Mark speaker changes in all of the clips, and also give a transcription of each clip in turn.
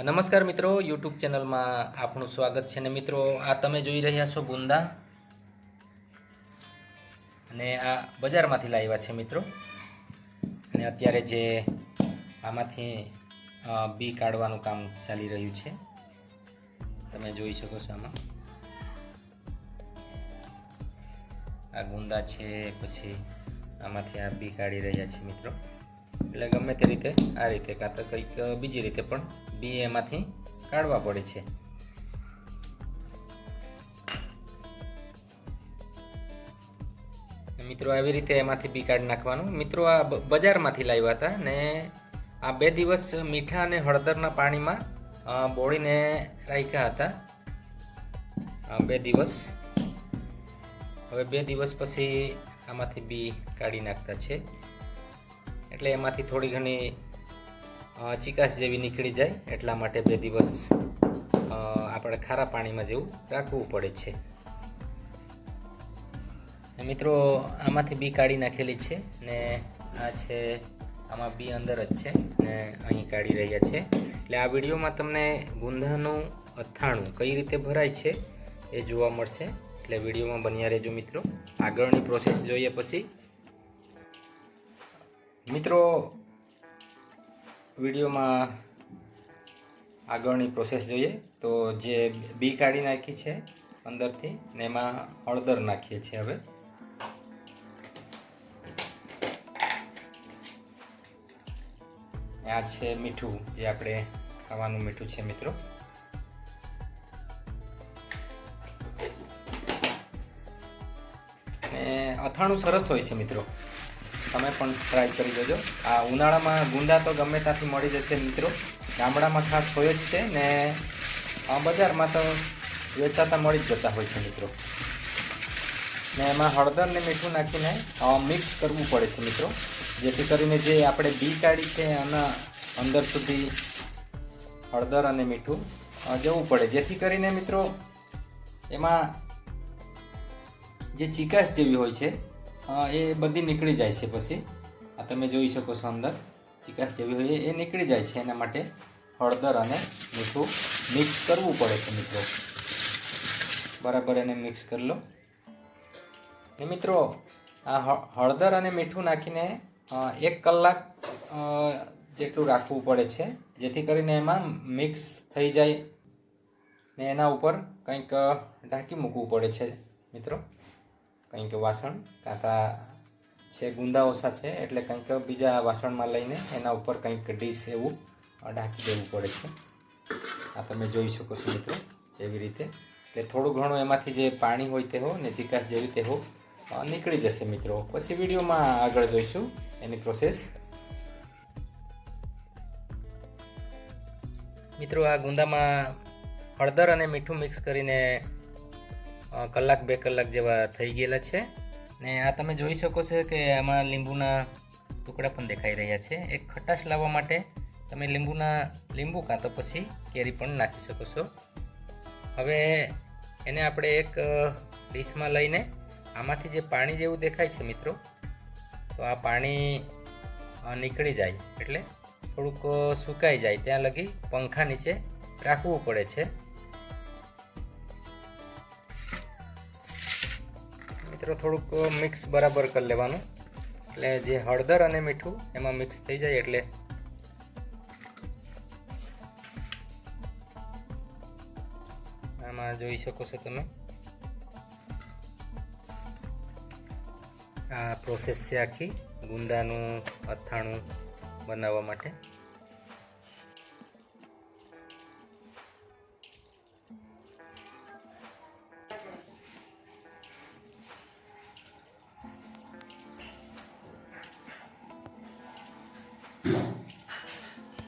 Speaker 1: નમસ્કાર મિત્રો યુટ્યુબ ચેનલમાં આપનું સ્વાગત છે ને મિત્રો, આ તમે જોઈ રહ્યા છો ગુંદા. અને આ બજારમાંથી લાવ્યા છે મિત્રો. અને અત્યારે જે આમાંથી બી કાઢવાનું કામ ચાલી રહ્યું છે. તમે જોઈ શકો છો આમાં. આ ગુંદા છે, પછી આમાંથી આ બી કાઢી રહ્યા છે મિત્રો. એટલે ગમે તે રીતે આ રીતે કાં તો કંઈક બીજી રીતે પણ બી એમાંથી કાઢવા પડે છે. મિત્રો, આવી રીતે એમાંથી બી કાઢી નાખવાનું. મિત્રો, આ બજારમાંથી લાવ્યા હતા ને આ બે દિવસ મીઠા અને હળદરના પાણીમાં બોળીને રાખ્યા હતા. બે દિવસ. હવે બે દિવસ પછી આમાંથી બી કાઢી નાખતા છે. એટલે એમાંથી થોડી ઘણી ચીકાશ જેવી નીકળી જાય એટલા માટે બે દિવસ આપણે ખારા પાણીમાં જેવું રાખવું પડે છે. મિત્રો, આમાંથી બી કાઢી નાખેલી છે ને આ છે, આમાં બી અંદર જ છે ને અહીં કાઢી રહ્યા છે. એટલે આ વિડીયોમાં તમને ગુંદાનું અથાણું કઈ રીતે ભરાય છે એ જોવા મળશે. એટલે વિડીયોમાં બન્યા રહેજો મિત્રો. આગળની પ્રોસેસ જોઈએ પછી. મિત્રો વિડીયોમાં આગળની પ્રોસેસ જોઈએ. તો જે બી કાઢી નાખી છે અંદરથી ને એમાં હળદર નાખીએ છીએ હવે. આ છે મીઠું, જે આપણે ખાવાનું મીઠું છે મિત્રો. ને અથાણું સરસ હોય છે મિત્રો. તમે પણ ટ્રાય કરી જોજો આ ઉનાળામાં ગુંદા તો ગમે ત્યાંથી મળી જશે મિત્રો. ગામડામાં ખાસ હોય જ છે ને બજારમાં તો વેચાતા મળી જ જતા હોય છે મિત્રો. ને એમાં હળદર ને મીઠું નાખીને મિક્સ કરવું પડે છે મિત્રો. જેથી કરીને જે આપણે બી કાઢી છે એના અંદર સુધી હળદર અને મીઠું જવું પડે. જેથી કરીને મિત્રો એમાં જે ચીકાશ જેવી હોય છે એ બધી નીકળી જાય છે પછી. આ તમે જોઈ શકો છો અંદર. ચિકાસ જેવી હોય એ નીકળી જાય છે. એના માટે હળદર અને મીઠું મિક્સ કરવું પડે છે મિત્રો. બરાબર એને મિક્સ કરી લો. ને મિત્રો, આ હળદર અને મીઠું નાખીને એક કલાક જેટલું રાખવું પડે છે. જેથી કરીને એમાં મિક્સ થઈ જાય ને એના ઉપર કંઈક ઢાંકી મૂકવું પડે છે, મિત્રો. કંઈક વાસણ, કાંતા છે ગુંદા ઓછા છે એટલે કંઈક બીજા વાસણમાં લઈને એના ઉપર કંઈક ડીશ એવું ઢાંકી દેવું પડે છે. આ તમે જોઈ શકો છો મિત્રો એવી રીતે. એટલે થોડું ઘણું એમાંથી જે પાણી હોય તે હો ને ચિકાસ જેવી તે હો નીકળી જશે મિત્રો. પછી વિડીયોમાં આગળ જોઈશું એની પ્રોસેસ મિત્રો, આ ગુંદામાં હળદર અને મીઠું મિક્સ કરીને કલાક બે કલાક જેવા થઈ ગયેલા છે. ને આ તમે જોઈ શકો છો કે આમાં લીંબુના ટુકડા પણ દેખાઈ રહ્યા છે. એક ખટાશ લાવવા માટે તમે લીંબુના લીંબુ કાં તો પછી કેરી પણ નાખી શકો છો. હવે એને આપણે એક ડીશમાં લઈને આમાંથી જે પાણી જેવું દેખાય છે મિત્રો, તો આ પાણી નીકળી જાય. એટલે થોડુંક સુકાઈ જાય. ત્યાં લગી પંખા નીચે રાખવું પડે છે. મિત્રો, થોડુંક મિક્સ બરાબર કરી લેવાનું. એટલે જે હળદર અને મીઠું એમાં મિક્સ થઈ જાય એટલે આમાં જોઈ શકો છો તમે. આ પ્રોસેસ છે આખી ગુંદાનું અથાણું બનાવવા માટે.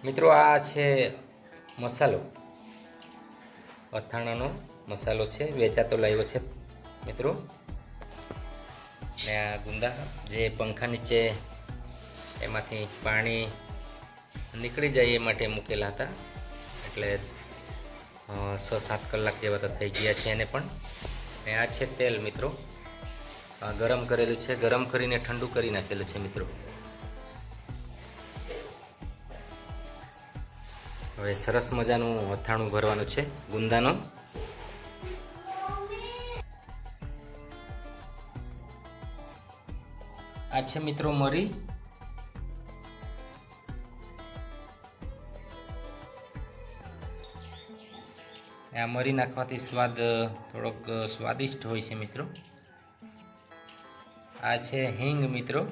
Speaker 1: મિત્રો, આ છે મસાલો. અથાણાનો મસાલો છે, વેચાતો લાવ્યો છે, મિત્રો. ને આ ગુંદા, જે પંખા નીચે એમાંથી પાણી નીકળી જાય એ માટે મૂકેલા હતા. એટલે છ સાત કલાક જેવા તો થઈ ગયા છે એને પણ. ને આ છે તેલ, મિત્રો. ગરમ કરેલું છે, ગરમ કરીને ઠંડુ કરી નાખેલું છે, મિત્રો. હવે સરસ મજાનું અથાણું ભરવાનું છે, ગુંદાનું. આ છે મિત્રો મરી. આ મરી નાખવાથી સ્વાદ થોડોક સ્વાદિષ્ટ હોય છે મિત્રો. આ છે હિંગ મિત્રો.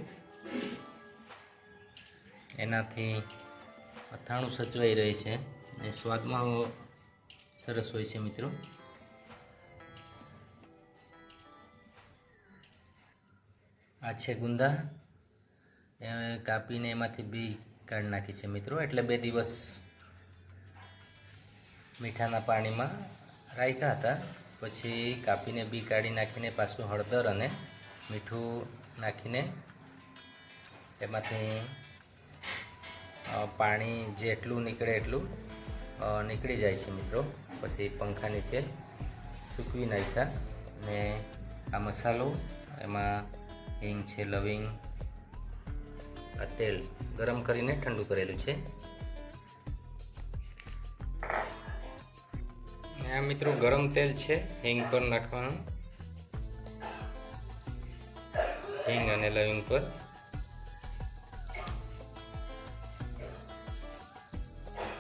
Speaker 1: એનાથી અથાણું સચવાઈ રહે છે અને સ્વાદમાં સરસ હોય છે મિત્રો. આ છે ગુંદા. કાપીને એમાંથી બી કાઢી નાખી છે મિત્રો, એટલે બે દિવસ મીઠાના પાણીમાં રાખ્યા હતા. પછી કાપીને બી કાઢી નાખીને પાછું હળદર અને મીઠું નાખીને એમાંથી પાણી જેટલું નીકળે એટલું નીકળી જાય છે મિત્રો. પછી પંખા નીચે સૂકવી નાખ્યા ને આ મસાલો, એમાં હિંગ છે, લવિંગ, આ તેલ ગરમ કરીને ઠંડુ કરેલું છે. આ મિત્રો ગરમ તેલ છે, હિંગ પર નાખવાનું. હિંગ અને લવિંગ પર.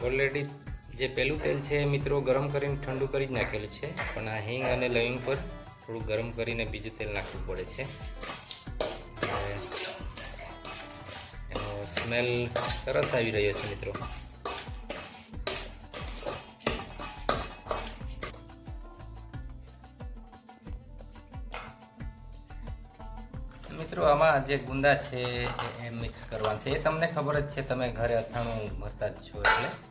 Speaker 1: ઓલરેડી જે પેલું તેલ છે એ મિત્રો ગરમ કરીને ઠંડુ કરી જ નાખેલું છે. પણ આ હિંગ અને લવિંગ પર થોડું ગરમ કરીને બીજું તેલ નાખવું પડે છે. એનો સ્મેલ સરસ આવી રહ્યો છે મિત્રો. મિત્રો, આમાં જે ગુંદા છે એ- એ મિક્સ કરવાના છે. એ તમને ખબર જ છે, તમે ઘરે અથાણું ભરતા જ છો એટલે.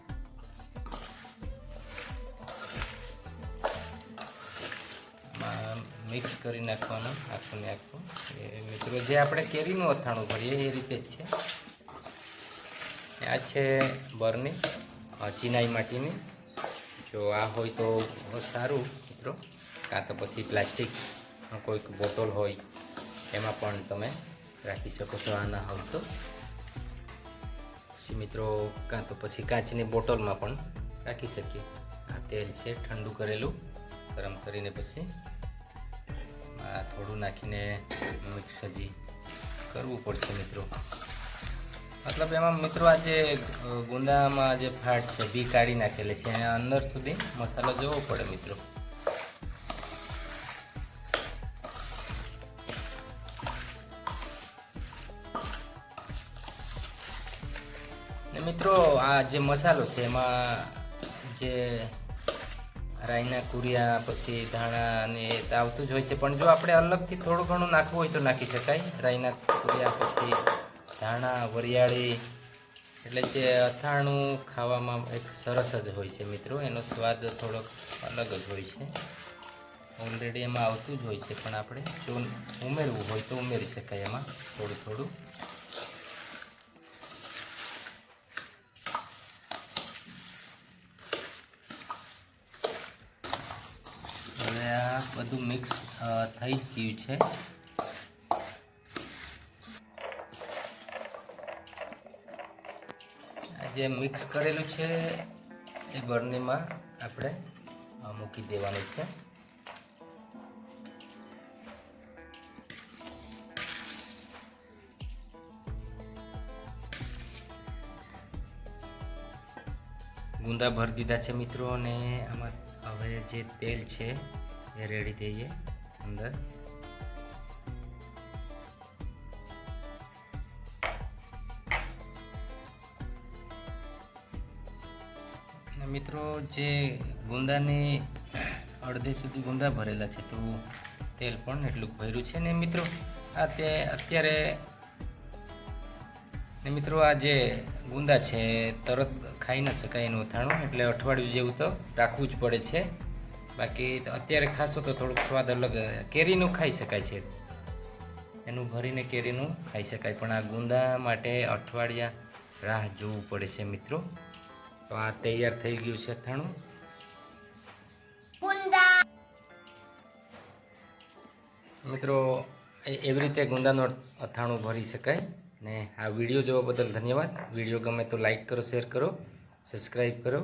Speaker 1: મિક્સ કરી નાખવાનું, આખું ને આખું એ મિત્રો, જે આપણે કેરીનું અથાણું ભરીએ એ રીતે જ છે. આ છે બરની ચિનાઈ માટીની. જો આ હોય તો સારું, મિત્રો. કાં તો પછી પ્લાસ્ટિક કોઈક બોટલ હોય, એમાં પણ તમે રાખી શકો છો આ ના હોય તો પછી મિત્રો, કાં તો પછી કાચની બોટલમાં પણ રાખી શકીએ. આ તેલ છે ઠંડુ કરેલું, ગરમ કરીને પછી આ થોડું નાખીને મિક્સ હજી કરવું પડશે મિત્રો. મતલબ એમાં મિત્રો આ જે ગુંદામાં જે ફાટ છે, બી કાઢી નાખેલી છે, એના અંદર સુધી મસાલો જોવો પડે મિત્રો. મિત્રો આ જે મસાલો છે, એમાં જે રાઈના કુરિયા, પછી ધાણા ને એ આવતું જ હોય છે. પણ જો આપણે અલગથી થોડું ઘણું નાખવું હોય તો નાખી શકાય. રાઈના કુરિયા, પછી ધાણા, વરિયાળી, એટલે જે અથાણું ખાવામાં એક સરસ જ હોય છે મિત્રો. એનો સ્વાદ થોડોક અલગ જ હોય છે. ઓલરેડી એમાં આવતું જ હોય છે પણ આપણે જો ઉમેરવું હોય તો ઉમેરી શકાય એમાં થોડું થોડું હવે આ બધું મિક્સ થઈ ગયું છે. જે મિક્સ કરેલું છે, એ બરણીમાં આપણે મૂકી દેવાનું છે. ગુંદા ભરી દીધા છે મિત્રો, અને આમાં હવે જે તેલ છે એ રેડી થઈએ અંદર અને મિત્રો જે ગુંદાની અડધે સુધી ગુંદા ભરેલા છે, તો તેલ પણ એટલું ભર્યું છે ને મિત્રો? આ તે અત્યારે, ને મિત્રો, આ જે ગુંદા છે, તરત ખાઈ ન શકાય એનું અથાણું, એટલે અઠવાડિયું જેવું તો રાખવું જ પડે છે. બાકી અત્યારે ખાશો તો થોડુંક સ્વાદ અલગ કેરીનું ખાઈ શકાય છે. એનું ભરીને કેરીનું ખાઈ શકાય પણ આ ગુંદા માટે અઠવાડિયા રાહ જોવું પડે છે મિત્રો. તો આ તૈયાર થઈ ગયું છે અથાણું. મિત્રો એવી રીતે ગુંદાનું અથાણું ભરી શકાય. ને આ વીડિયો જોવા બદલ ધન્યવાદ. વીડિયો ગમે તો લાઈક કરો શેર કરો સબસ્ક્રાઈબ કરો.